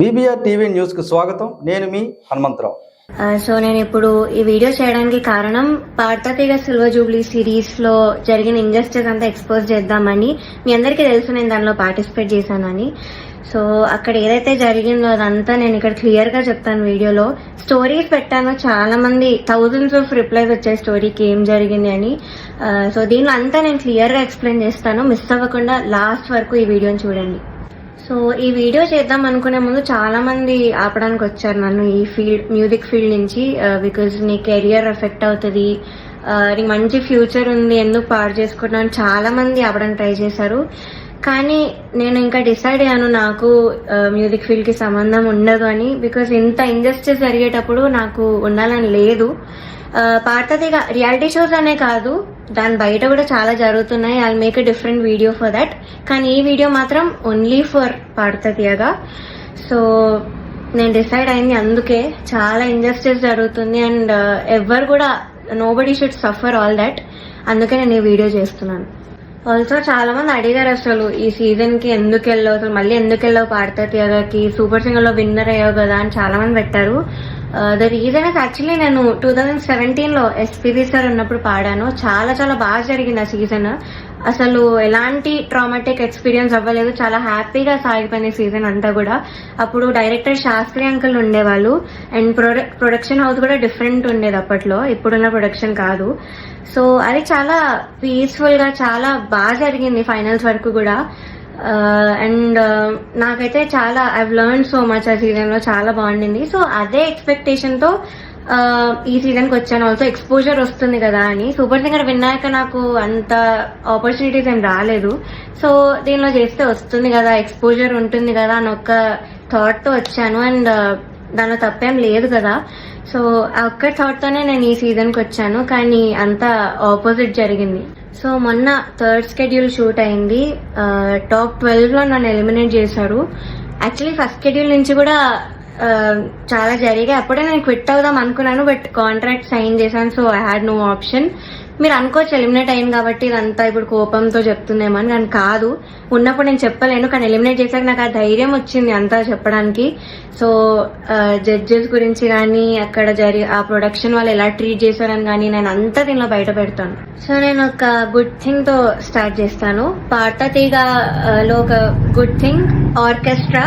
BBR TV న్యూస్కి స్వాగతం. నేను మీ హనుమంతరావు. సో నేను ఇప్పుడు ఈ వీడియో చేయడానికి కారణం పార్థతీగ సిల్వర్ జూబ్లీ సిరీస్లో జరిగిన ఇంజస్టిస్ అంతా ఎక్స్పోజ్ చేద్దామని మీ అందరికీ తెలుసు నేను దానిలో పార్టిసిపేట్ చేశానని. సో అక్కడ ఏదైతే జరిగిందో అదంతా నేను ఇక్కడ క్లియర్గా చెప్తాను వీడియోలో. స్టోరీస్ పెట్టాను చాలా మంది థౌజండ్స్ ఆఫ్ రిప్లైస్ వచ్చాయి స్టోరీకి ఏం జరిగింది అని. సో దీనిలో అంతా నేను క్లియర్గా ఎక్స్ప్లెయిన్ చేస్తాను. మిస్ అవ్వకుండా లాస్ట్ వరకు ఈ వీడియోని చూడండి. సో ఈ వీడియో చేద్దాం అనుకునే ముందు చాలా మంది ఆపడానికి వచ్చారు నన్ను ఈ ఫీల్డ్ మ్యూజిక్ ఫీల్డ్ నుంచి uh, బికాజ్ నీ కెరియర్ ఎఫెక్ట్ అవుతుంది. నీకు మంచి ఫ్యూచర్ ఉంది ఎందుకు పాడు చేసుకుంటాను చాలా మంది ఆపడానికి ట్రై చేశారు. కానీ నేను ఇంకా డిసైడ్ అయ్యాను నాకు uh, మ్యూజిక్ ఫీల్డ్కి సంబంధం ఉండదు అని బికాజ్ ఇంత ఇంజస్టిస్ జరిగేటప్పుడు నాకు ఉండాలని లేదు. Uh, పాతది రియాలిటీ షోస్ అనే కాదు దాని బయట కూడా చాలా జరుగుతున్నాయి. I make a different video for that కానీ ఈ వీడియో మాత్రం ఓన్లీ ఫర్ పాడతీయగా సో నేను డిసైడ్ అయింది అందుకే చాలా ఇంజస్టిస్ జరుగుతుంది అండ్ uh, ఎవరు కూడా nobody should suffer all that అందుకే నేను ఈ వీడియో చేస్తున్నాను. ఆల్సో చాలా మంది అడిగారు అసలు ఈ సీజన్కి ఎందుకు వెళ్ళావు? అసలు మళ్ళీ ఎందుకు వెళ్ళావు పాడతీయగాకి సూపర్ సింగర్లో విన్నర్ అయ్యావు కదా అని చాలా మంది పెట్టారు. ద రీజన్ ఇస్ యాక్చువల్లీ నేను టూ థౌజండ్ సెవెంటీన్లో ఎస్పీబీ సార్ ఉన్నప్పుడు పాడాను. చాలా చాలా బాగా జరిగింది ఆ సీజన్ అసలు ఎలాంటి ట్రామాటిక్ ఎక్స్పీరియన్స్ అవ్వలేదు. చాలా హ్యాపీగా సాగిపోయింది సీజన్ అంతా కూడా. అప్పుడు డైరెక్టర్ శాస్త్రి అంకుల్ ఉండేవాళ్ళు. అండ్ ప్రొడక్షన్ హౌస్ కూడా డిఫరెంట్ ఉండేది అప్పట్లో. ఇప్పుడున్న ప్రొడక్షన్ కాదు. సో అది చాలా పీస్ఫుల్గా చాలా బాగా జరిగింది ఫైనల్స్ వరకు కూడా. Uh, అండ్ uh, నాకైతే చాలా ఐ లెర్న్ సో మచ్ ఆ సీజన్లో చాలా బాగుండింది. సో అదే ఎక్స్పెక్టేషన్తో ఈ సీజన్కి వచ్చాను. ఆల్సో ఎక్స్పోజర్ వస్తుంది కదా అని. సూపర్ సింగర్ విన్నాక నాకు అంత ఆపర్చునిటీస్ ఏం రాలేదు. సో దీనిలో చేస్తే వస్తుంది కదా ఎక్స్పోజర్ ఉంటుంది కదా అని ఒక థాట్తో వచ్చాను. అండ్ uh, దానిలో తప్పేం లేదు కదా. సో ఆ ఒక్క థాట్తోనే నేను ఈ సీజన్కి వచ్చాను. కానీ అంత ఆపోజిట్ జరిగింది. సో మొన్న థర్డ్ స్కెడ్యూల్ షూట్ అయింది. Uh, టాప్ ట్వెల్వ్లో నన్ను ఎలిమినేట్ చేశారు. యాక్చువల్లీ ఫస్ట్ షెడ్యూల్ నుంచి కూడా చాలా జరిగాయి. అప్పుడే నేను క్విట్ అవుదాం అనుకున్నాను బట్ కాంట్రాక్ట్ సైన్ చేశాను so I had no option మీరు అనుకోవచ్చు ఎలిమినేట్ అయింది కాబట్టి ఇదంతా ఇప్పుడు కోపంతో చెప్తుందేమని నేను కాదు. ఉన్నప్పుడు నేను చెప్పలేను కానీ ఎలిమినేట్ చేశాక నాకు ఆ ధైర్యం వచ్చింది అంతా చెప్పడానికి. సో జడ్జెస్ గురించి కానీ అక్కడ జరి ఆ ప్రొడక్షన్ వాళ్ళు ఎలా ట్రీట్ చేశారని కానీ నేను అంతా దీనిలో బయట పెడతాను. సో నేను ఒక గుడ్ థింగ్తో స్టార్ట్ చేస్తాను. పాట లో ఒక good thing orchestra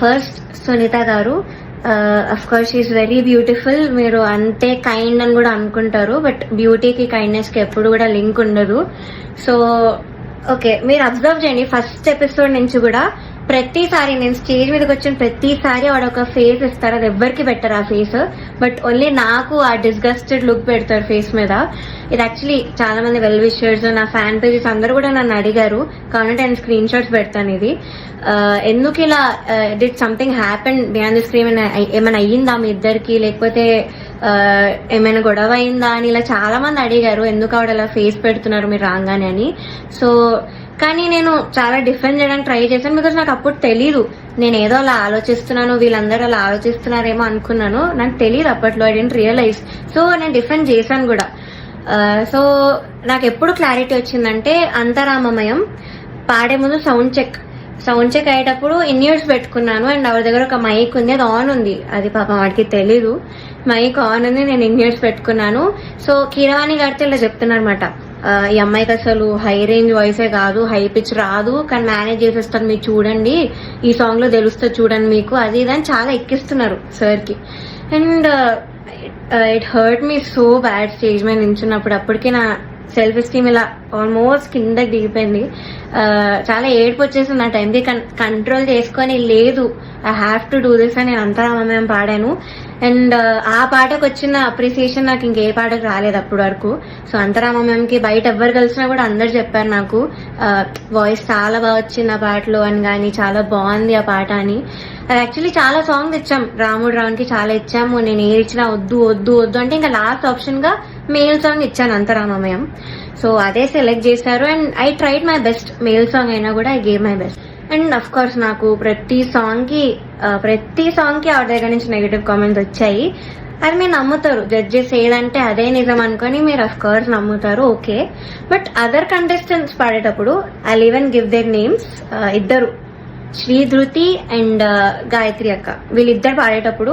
First Sunitha garu. Of course is very beautiful మీరు అంతే కైండ్ అని కూడా అనుకుంటారు బట్ బ్యూటీకి కైండ్నెస్కి ఎప్పుడు కూడా లింక్ ఉండదు. సో ఓకే మీరు అబ్జర్వ్ చేయండి. ఫస్ట్ ఎపిసోడ్ నుంచి కూడా ప్రతిసారి నేను స్టేజ్ మీదకి వచ్చిన ప్రతిసారి వాడు ఒక ఫేస్ ఇస్తారు అది ఎవ్వరికి పెట్టరు ఆ ఫేస్ బట్ ఓన్లీ నాకు ఆ డిస్గస్టెడ్ లుక్ పెడతారు ఫేస్ మీద. ఇది యాక్చువల్లీ చాలా మంది వెల్ విషర్స్ నా ఫ్యాన్ పేజెస్ అందరూ కూడా నన్ను అడిగారు. కాబట్టి నేను స్క్రీన్ షాట్స్ పెడతాను ఇది. ఎందుకు ఇలా did something happen beyond the screen ఏమైనా అయ్యిందా మీ ఇద్దరికి? లేకపోతే ఏమైనా గొడవ అయిందా అని ఇలా చాలా మంది అడిగారు. ఎందుకు ఆవిడ అలా ఫేస్ పెడుతున్నారు మీరు రాగానే అని. సో కానీ నేను చాలా డిఫెండ్ చేయడానికి ట్రై చేశాను బికాస్ నాకు అప్పుడు తెలీదు. నేను ఏదో అలా ఆలోచిస్తున్నాను వీళ్ళందరూ అలా ఆలోచిస్తున్నారేమో అనుకున్నాను. నాకు తెలియదు అప్పట్లో ఐ డెంట్ రియలైజ్ సో నేను డిఫెండ్ చేశాను కూడా. Uh, సో నాకు ఎప్పుడు క్లారిటీ వచ్చిందంటే అంతరామమయం పాడే ముందు సౌండ్ చెక్ సౌండ్ చెక్ అయ్యేటప్పుడు ఇన్ ఇయర్స్ పెట్టుకున్నాను అండ్ ఎవరి దగ్గర ఒక మైక్ ఉంది అది ఆన్ ఉంది. అది పాపం వాడికి తెలీదు. మైక్ ఆన్ ఉంది నేను ఇన్ ఇయర్స్ పెట్టుకున్నాను. సో కీరవాణి గారితో ఇలా చెప్తున్నారన్నమాట ఈ అమ్మాయికి అసలు హై రేంజ్ వాయిసే కాదు హై పిచ్ రాదు కానీ మేనేజ్ చేసేస్తారు మీరు చూడండి ఈ సాంగ్లో తెలుస్తుంది చూడండి మీకు. అది ఇది అని చాలా ఎక్కిస్తున్నారు సార్కి. And it hurt me so bad stage మీద నించున్నప్పుడు. అప్పటికే నా సెల్ఫ్ ఎస్టీమ్ ఇలా ఆల్మోస్ట్ కిందకి దిగిపోయింది. చాలా ఏడుపు వచ్చేసింది ఆ టైంకి కంట్రోల్ చేసుకొని లేదు I have to do this అని నేను అంతరామయం పాడాను. అండ్ ఆ పాటకు వచ్చిన అప్రిసియేషన్ నాకు ఇంకే పాటకు రాలేదు అప్పటి వరకు. సో అంతరామమ్యంకి బయట ఎవ్వరు కలిసినా కూడా అందరు చెప్పారు నాకు వాయిస్ చాలా బాగా వచ్చింది ఆ పాటలో అని కానీ చాలా బాగుంది ఆ పాట అని. యాక్చువల్లీ చాలా సాంగ్స్ ఇచ్చాం రాముడు రావునికి చాలా ఇచ్చాము. నేను ఏది ఇచ్చినా వద్దు వద్దు వద్దు అంటే ఇంకా లాస్ట్ ఆప్షన్గా మేల్ సాంగ్ ఇచ్చాను అంతరామమయం సో అదే సెలెక్ట్ చేశారు. And I tried my best male song అయినా కూడా I gave my best and of course నాకు ప్రతి సాంగ్కి ప్రతి సాంగ్కి ఆవిడ దగ్గర నుంచి నెగిటివ్ కామెంట్స్ వచ్చాయి. అది మీరు నమ్ముతారు. జడ్జెస్ ఏదంటే అదే నిజం అనుకొని మీరు అఫ్ కోర్స్ నమ్ముతారు. ఓకే బట్ అదర్ కంటెస్టెంట్స్ పాడేటప్పుడు I even give their names ఇద్దరు. శ్రీ ధృతి అండ్ గాయత్రి అక్క. వీళ్ళిద్దరు పాడేటప్పుడు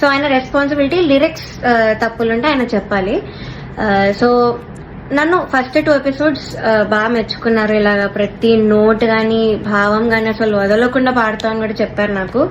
so ఆయన రెస్పాన్సిబిలిటీ లిరిక్స్ తప్పులుంటే ఆయన చెప్పాలి. సో నన్ను ఫస్ట్ టూ ఎపిసోడ్స్ బాగా మెచ్చుకున్నారు. ఇలాగ ప్రతి నోట్ కానీ భావం కానీ అసలు వదలకుండా పాడుతామని కూడా చెప్పారు నాకు.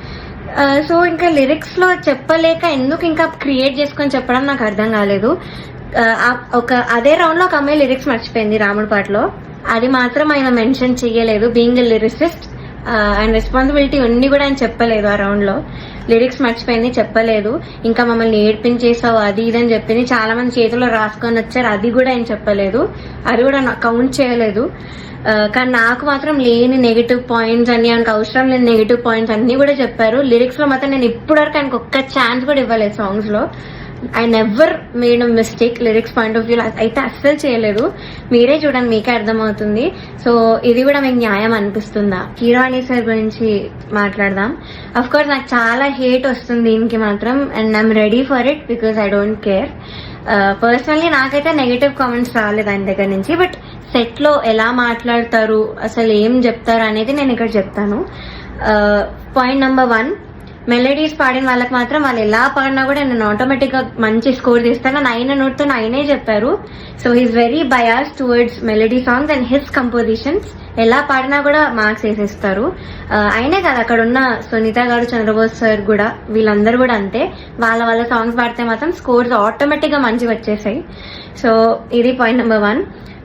so ఇంకా లిరిక్స్లో చెప్పలేక ఎందుకు ఇంకా క్రియేట్ చేసుకొని చెప్పడం నాకు అర్థం కాలేదు. ఒక అదే రౌండ్లో ఒక అమ్మాయి లిరిక్స్ మర్చిపోయింది రాముడి పాటలో. అది మాత్రం ఆయన మెన్షన్ చేయలేదు బీయింగ్ లిరిసిస్ట్ అండ్ రెస్పాన్సిబిలిటీ ఉన్ని కూడా ఆయన చెప్పలేదు ఆ రౌండ్లో. లిరిక్స్ మర్చిపోయింది చెప్పలేదు. ఇంకా మమ్మల్ని ఏడ్పించేసావు అది ఇది అని చెప్పింది. చాలా మంది చేతిలో రాసుకొని వచ్చారు అది కూడా ఆయన చెప్పలేదు. అది కూడా కౌంట్ చేయలేదు. కానీ నాకు మాత్రం లేని నెగిటివ్ పాయింట్స్ అన్ని ఆయనకు అవసరం లేని నెగిటివ్ పాయింట్స్ అన్ని కూడా చెప్పారు. లిరిక్స్లో మాత్రం నేను ఇప్పటివరకు ఆయనకు ఒక్క ఛాన్స్ కూడా ఇవ్వలేదు సాంగ్స్లో. I never made mistake lyrics point of view అయితే అస్సలు చేయలేదు. మీరే చూడండి మీకే అర్థమవుతుంది. సో ఇది కూడా మీకు న్యాయం అనిపిస్తుందా? హీరోని సార్ గురించి మాట్లాడదాం. అఫ్ కోర్స్ నాకు చాలా హేట్ వస్తుంది దీనికి మాత్రం and I'm ready for it because I don't care personally నాకైతే నెగిటివ్ కామెంట్స్ రాలేదు ఆయన దగ్గర నుంచి బట్ సెట్లో ఎలా మాట్లాడతారు అసలు ఏం చెప్తారు అనేది నేను ఇక్కడ చెప్తాను. పాయింట్ నెంబర్ వన్ మెలడీస్ పాడిన వాళ్ళకి మాత్రం వాళ్ళు ఎలా పాడినా కూడా నేను ఆటోమేటిక్గా మంచి స్కోర్ తీస్తాను నైన్ నోట్తో నైనే చెప్పారు. So he's very bias towards melody songs and his compositions ఎలా పాడినా కూడా మార్క్స్ వేసేస్తారు. ఆ, ఆయనే కాదు అక్కడ ఉన్న సునీత గారు చంద్రబోస్ సార్ కూడా వీళ్ళందరూ కూడా అంతే. వాళ్ళ వాళ్ళ సాంగ్స్ పాడితే మాత్రం స్కోర్స్ ఆటోమేటిక్గా మంచిగా వచ్చేసాయి. సో ఇది point number one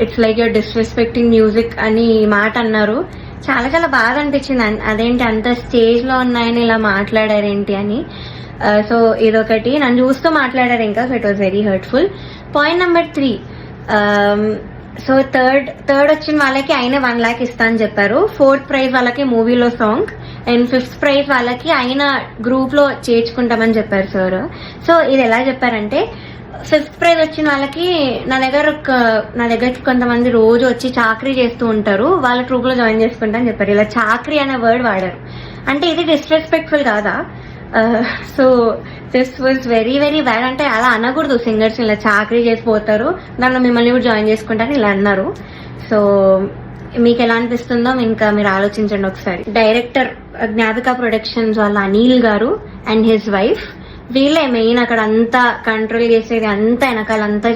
It's like your disrespecting music అని మాట అన్నారు. చాలా చాలా బాగా అనిపించింది. అన్- అదేంటి అంత స్టేజ్లో ఉన్నాయని ఇలా మాట్లాడారేంటి అని. సో ఇదొకటి. నన్ను చూస్తూ మాట్లాడారు ఇంకా it was very hurtful point number three so third third వచ్చిన వాళ్ళకి ఆయన వన్ ల్యాక్ ఇస్తా అని చెప్పారు. ఫోర్త్ ప్రైజ్ వాళ్ళకి మూవీలో సాంగ్ అండ్ ఫిఫ్త్ ప్రైజ్ వాళ్ళకి ఆయన గ్రూప్లో చేర్చుకుంటామని చెప్పారు సార్ సో ఇది ఎలా చెప్పారంటే ఫిఫ్త్ ప్రైజ్ వచ్చిన వాళ్ళకి నా దగ్గర ఒక- నా దగ్గరికి కొంతమంది రోజు వచ్చి చాకరీ చేస్తూ ఉంటారు. వాళ్ళ ట్రూప్లో జాయిన్ చేసుకుంటా అని చెప్పారు. ఇలా చాకరీ అనే వర్డ్ వాడారు. అంటే ఇది డిస్రెస్పెక్ట్ఫుల్ కాదా? So this was very very bad అంటే అలా అనకూడదు సింగర్స్ ఇలా చాకరీ చేసిపోతారు. దానిలో మిమ్మల్ని కూడా జాయిన్ చేసుకుంటారని ఇలా అన్నారు. సో మీకు ఎలా అనిపిస్తుందో ఇంకా మీరు ఆలోచించండి ఒకసారి. డైరెక్టర్ జ్ఞాపిక ప్రొడక్షన్స్ వాళ్ళ Anil garu and his wife వీళ్ళే మెయిన్ అక్కడ అంతా కంట్రోల్ చేసేది అంతా వెనకాలంతా